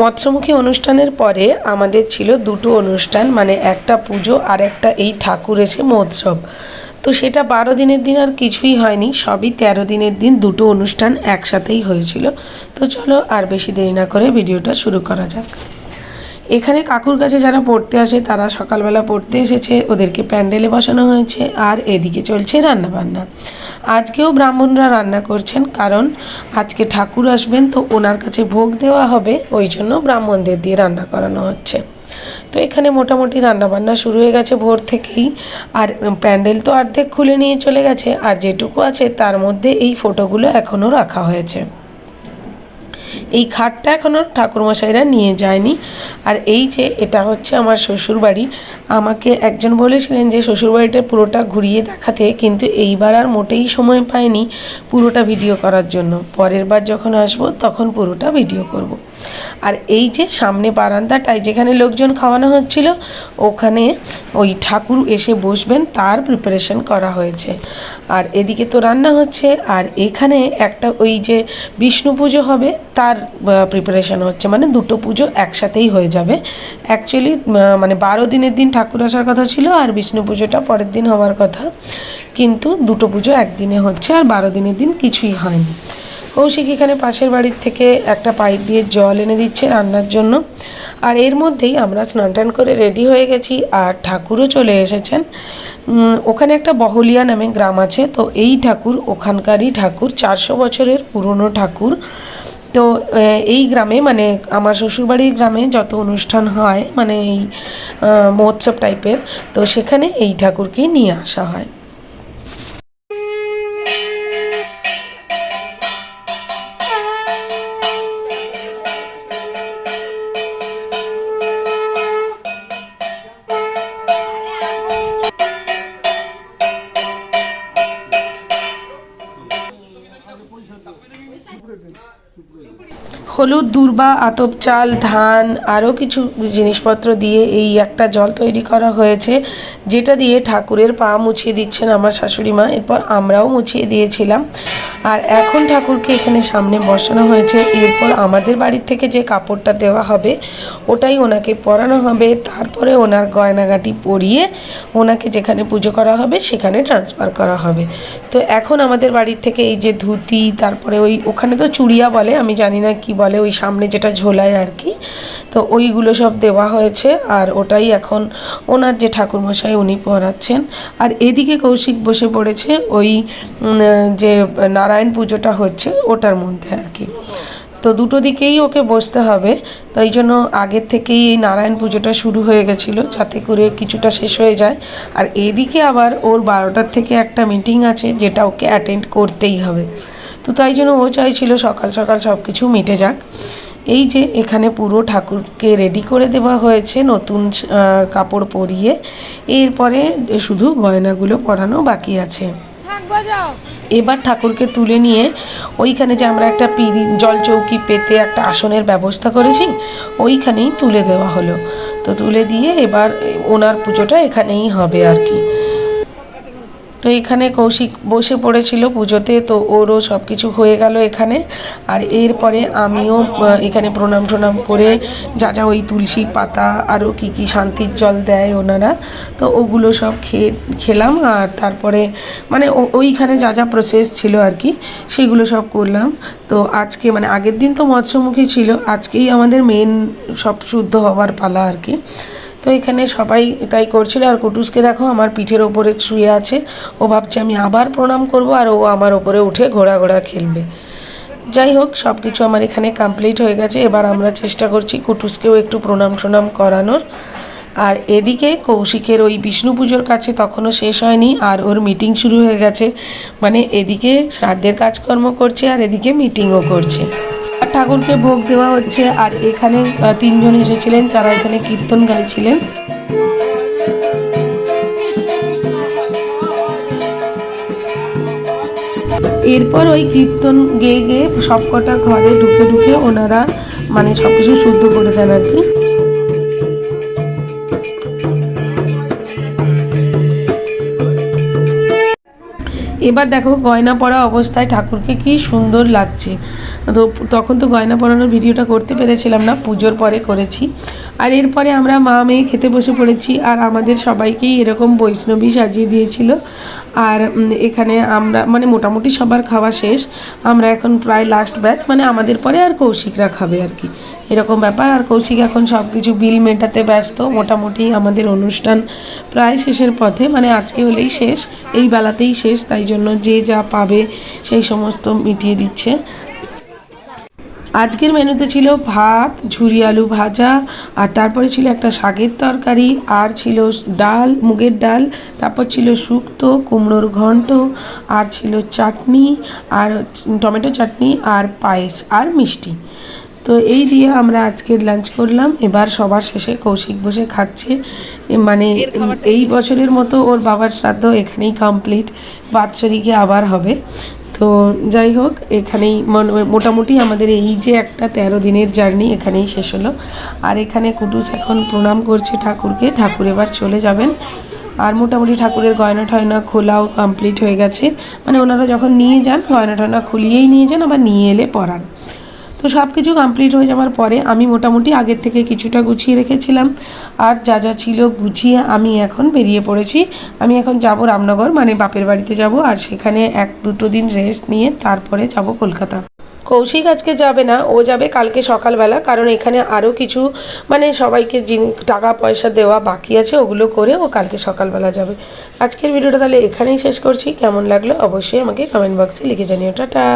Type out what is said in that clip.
মৎস্যমুখী অনুষ্ঠানের পরে আমাদের ছিল দুটো অনুষ্ঠান মানে একটা পুজো আর একটা এই ঠাকুর এসে মহোৎসব। তো সেটা বারো দিনের দিন আর কিছুই হয়নি, সবই তেরো দিনের দিন দুটো অনুষ্ঠান একসাথেই হয়েছিল। তো চলো আর বেশি দেরি না করে ভিডিওটা শুরু করা যাক। এখানে কাকুর কাছে যারা পড়তে আসে, তারা সকালবেলা পড়তে এসেছে। ওদেরকে প্যান্ডেলে বসানো হয়েছে আর এদিকে চলছে রান্না বান্না আজকেও ব্রাহ্মণরা রান্না করছেন কারণ আজকে ঠাকুর আসবেন, তো ওনার কাছে ভোগ দেওয়া হবে। ওই জন্য ব্রাহ্মণদের দিয়ে রান্না করানো হচ্ছে। তো এখানে মোটামুটি রান্নাবান্না শুরু হয়ে গেছে ভোর থেকেই। আর প্যান্ডেল তো অর্ধেক খুলে নিয়ে চলে গেছে। আর যেটুকু আছে, তার মধ্যে এই ফটোগুলো এখনও রাখা হয়েছে। এই খাটটা এখনও ঠাকুরমশাইরা নিয়ে যায়নি। আর এই যে এটা হচ্ছে আমার শ্বশুরবাড়ি। আমাকে একজন বলেছিলেন যে শ্বশুরবাড়িটা পুরোটা ঘুরিয়ে দেখাতে, কিন্তু এইবার আর মোটেই সময় পাইনি পুরোটা ভিডিও করার জন্য। পরের বার যখন আসব তখন পুরোটা ভিডিও করব। আর এই যে সামনে বারান্দাটায় যেখানে লোকজন খাওয়ানো হচ্ছিল, ওখানে ওই ঠাকুর এসে বসবেন, তার প্রিপারেশন করা হয়েছে। আর এদিকে তো রান্না হচ্ছে, আর এখানে একটা ওই যে বিষ্ণু পুজো হবে, তার প্রিপারেশন হচ্ছে। মানে দুটো পুজো একসাথেই হয়ে যাবে। অ্যাকচুয়ালি মানে বারো দিনের দিন ঠাকুর আসার কথা ছিল, আর বিষ্ণু পুজোটা পরের দিন হওয়ার কথা। কিন্তু দুটো পুজো একদিনে হচ্ছে, আর বারো দিনের দিন কিছুই হয়নি। কৌশিক এখানে পাশের বাড়ির থেকে একটা পাইপ দিয়ে জল এনে দিচ্ছে রান্নার জন্য। আর এর মধ্যেই আমরা স্নান টান করে রেডি হয়ে গেছি আর ঠাকুরও চলে এসেছেন। ওখানে একটা বহলিয়া নামে গ্রাম আছে, তো এই ঠাকুর ওখানকারই ঠাকুর, চারশো বছরের পুরনো ঠাকুর। তো এই গ্রামে মানে আমার শ্বশুরবাড়ির গ্রামে যত অনুষ্ঠান হয় মানে এই মহোৎসব টাইপের তো সেখানে এই ঠাকুরকেই নিয়ে আসা হয়। হলুদ, দূর্বা, আতপ চাল, ধান, আরও কিছু জিনিসপত্র দিয়ে এই একটা জল তৈরি করা হয়েছে, যেটা দিয়ে ঠাকুরের পা মুছিয়ে দিচ্ছেন আমার শাশুড়ি মা। এরপর আমরাও মুছিয়ে দিয়েছিলাম। আর এখন ঠাকুরকে এখানে সামনে বসানো হয়েছে। এরপর আমাদের বাড়ির থেকে যে কাপড়টা দেওয়া হবে, ওটাই ওনাকে পরানো হবে। তারপরে ওনার গয়নাগাটি পরিয়ে ওনাকে যেখানে পুজো করা হবে, সেখানে ট্রান্সফার করা হবে। তো এখন আমাদের বাড়ির থেকে এই যে ধুতি, তারপরে ওই ওখানে তো চুড়িয়া বলে, আমি জানি না কি বলে ওই সামনে যেটা ঝোলায় আর কি, তো ওইগুলো সব দেওয়া হয়েছে আর ওটাই এখন ওনার যে ঠাকুরমশাই উনি পড়াচ্ছেন। আর এদিকে কৌশিক বসে পড়েছে ওই যে নারায়ণ পুজোটা হচ্ছে ওটার মধ্যে আর কি। তো দুটো দিকেই ওকে বসতে হবে তাই জন্য আগের থেকেই এই নারায়ণ পুজোটা শুরু হয়ে গেছিল যাতে করে কিছুটা শেষ হয়ে যায়। আর এদিকে আবার ওর বারোটার থেকে একটা মিটিং আছে যেটা ওকে অ্যাটেন্ড করতেই হবে। তো তাই জন্য ও চাইছিল সকাল সকাল সব কিছু মিটে যাক। এই যে এখানে পুরো ঠাকুরকে রেডি করে দেওয়া হয়েছে নতুন কাপড় পরিয়ে। এরপরে শুধু গয়নাগুলো পরানো বাকি আছে। এবার ঠাকুরকে তুলে নিয়ে ওইখানে যে আমরা একটা পিড়ি জল চৌকি পেতে একটা আসনের ব্যবস্থা করেছি ওইখানেই তুলে দেওয়া হলো। তো তুলে দিয়ে এবার ওনার পুজোটা এখানেই হবে আর কি। তো এখানে কৌশিক বসে পড়েছিল পুজোতে, তো ওরও সব কিছু হয়ে গেল এখানে। আর এরপরে আমিও এখানে প্রণাম টনাম করে যা যা ওই তুলসী পাতা আরও কী কী শান্তির জল দেয় ওনারা, তো ওগুলো সব খেয়ে, খেলাম। আর তারপরে মানে ওইখানে যা যা প্রসেস ছিল আর কি, সেগুলো সব করলাম। তো আজকে মানে আগের দিন তো মৎস্যমুখী ছিল, আজকেই আমাদের মেন সব শুদ্ধ হওয়ার পালা আর কি। তো এখানে সবাই তাই করছিল। আর কুটুসকে দেখো, আমার পিঠের ওপরে শুয়ে আছে। ও ভাবছে, আমি আবার প্রণাম করব আর ও আমার ওপরে উঠে ঘোড়া ঘোড়া খেলবে। যাই হোক সব কিছু আমার এখানে কমপ্লিট হয়ে গেছে। এবার আমরা চেষ্টা করছি কুটুসকেও একটু প্রণাম টনাম করানোর। আর এদিকে কৌশিকের ওই বিষ্ণু পুজোর কাছে তখনও শেষ হয়নি, আর ওর মিটিং শুরু হয়ে গেছে। মানে এদিকে শ্রাদ্ধের কাজকর্ম করছে আর এদিকে মিটিংও করছে। ঠাকুরকে ভোগ দেওয়া হচ্ছে, আর এখানে তিনজন এসেছিলেন যারা এখানে কীর্তন গাইছিলেন। এরপর ওই কীর্তন গেয়ে গেয়ে সবকটা ঘরে ঢুকে ঢুকে ওনারা মানে সব কিছু শুদ্ধ করে দেন আর কি। এবার দেখো গয়না পরা অবস্থায় ঠাকুরকে কি সুন্দর লাগছে। তো তখন তো গয়না পরানোর ভিডিওটা করতে পেরেছিলাম না, পুজোর পরে করেছি। আর এরপরে আমরা মা মেয়ে খেতে বসে পড়েছি আর আমাদের সবাইকেই এরকম বৈষ্ণবী সাজিয়ে দিয়েছিল। আর এখানে আমরা মানে মোটামুটি সবার খাওয়া শেষ। আমরা এখন প্রায় লাস্ট ব্যাচ মানে আমাদের পরে আর কৌশিকরা খাবে আর কি। এরকম ব্যাপার, আর কৌশিক এখন সব কিছু বিল মেটাতে ব্যস্ত। মোটামুটি আমাদের অনুষ্ঠান প্রায় শেষের পথে মানে আজকে হলেই শেষ। এই বেলাতেই শেষ, তাই জন্য যে যা পাবে সেই সমস্ত মিটিয়ে দিচ্ছে। আজকের মেনুতে ছিল ভাত ঝুরি আলু ভাজা আর তারপরে ছিল একটা শাকের তরকারি আর ছিল ডাল মুগের ডাল তারপর ছিল শুক্তো কুমড়োর ঘন্ট আর ছিল চাটনি আর টমেটো চাটনি আর পায়েস আর মিষ্টি। তো এই দিয়ে আমরা আজকের লাঞ্চ করলাম। এবার সবার শেষে কৌশিক বসে খাচ্ছে। মানে এই বছরের মতো ওর বাবার শ্রাদ্ধ এখানেই কমপ্লিট। বাৎসরিকে আবার হবে। তো যাই হোক, এখানেই মোটামুটি আমাদের এই যে একটা তেরো দিনের জার্নি এখানেই শেষ হলো। আর এখানে কুটুস এখন প্রণাম করছে ঠাকুরকে, ঠাকুর এবার চলে যাবেন। আর মোটামুটি ঠাকুরের গয়না ঠয়না খোলাও কমপ্লিট হয়ে গেছে। মানে ওনারা যখন নিয়ে যান, গয়না ঠয়না খুলিয়েই নিয়ে যান, আবার নিয়ে এলে পরান। তো সব কিছু কমপ্লিট হয়ে যাওয়ার পরে আমি মোটামুটি আগের থেকে কিছুটা গুছিয়ে রেখেছিলাম। আর যা যা ছিল গুছিয়ে আমি এখন বেরিয়ে পড়েছি। আমি এখন যাব রামনগর মানে বাপের বাড়িতে যাব আর সেখানে এক দুটো দিন রেস্ট নিয়ে তারপরে যাব কলকাতা। কৌশিক আজকে যাবে না, ও যাবে কালকে সকালবেলা, কারণ এখানে আরও কিছু মানে সবাইকে টাকা পয়সা দেওয়া বাকি আছে ওগুলো করে ও কালকে সকালবেলা যাবে। আজকের ভিডিওটা তাহলে এখানেই শেষ করছি। কেমন লাগল অবশ্যই আমাকে কমেন্ট বক্সে লিখে জানিও। টাটা!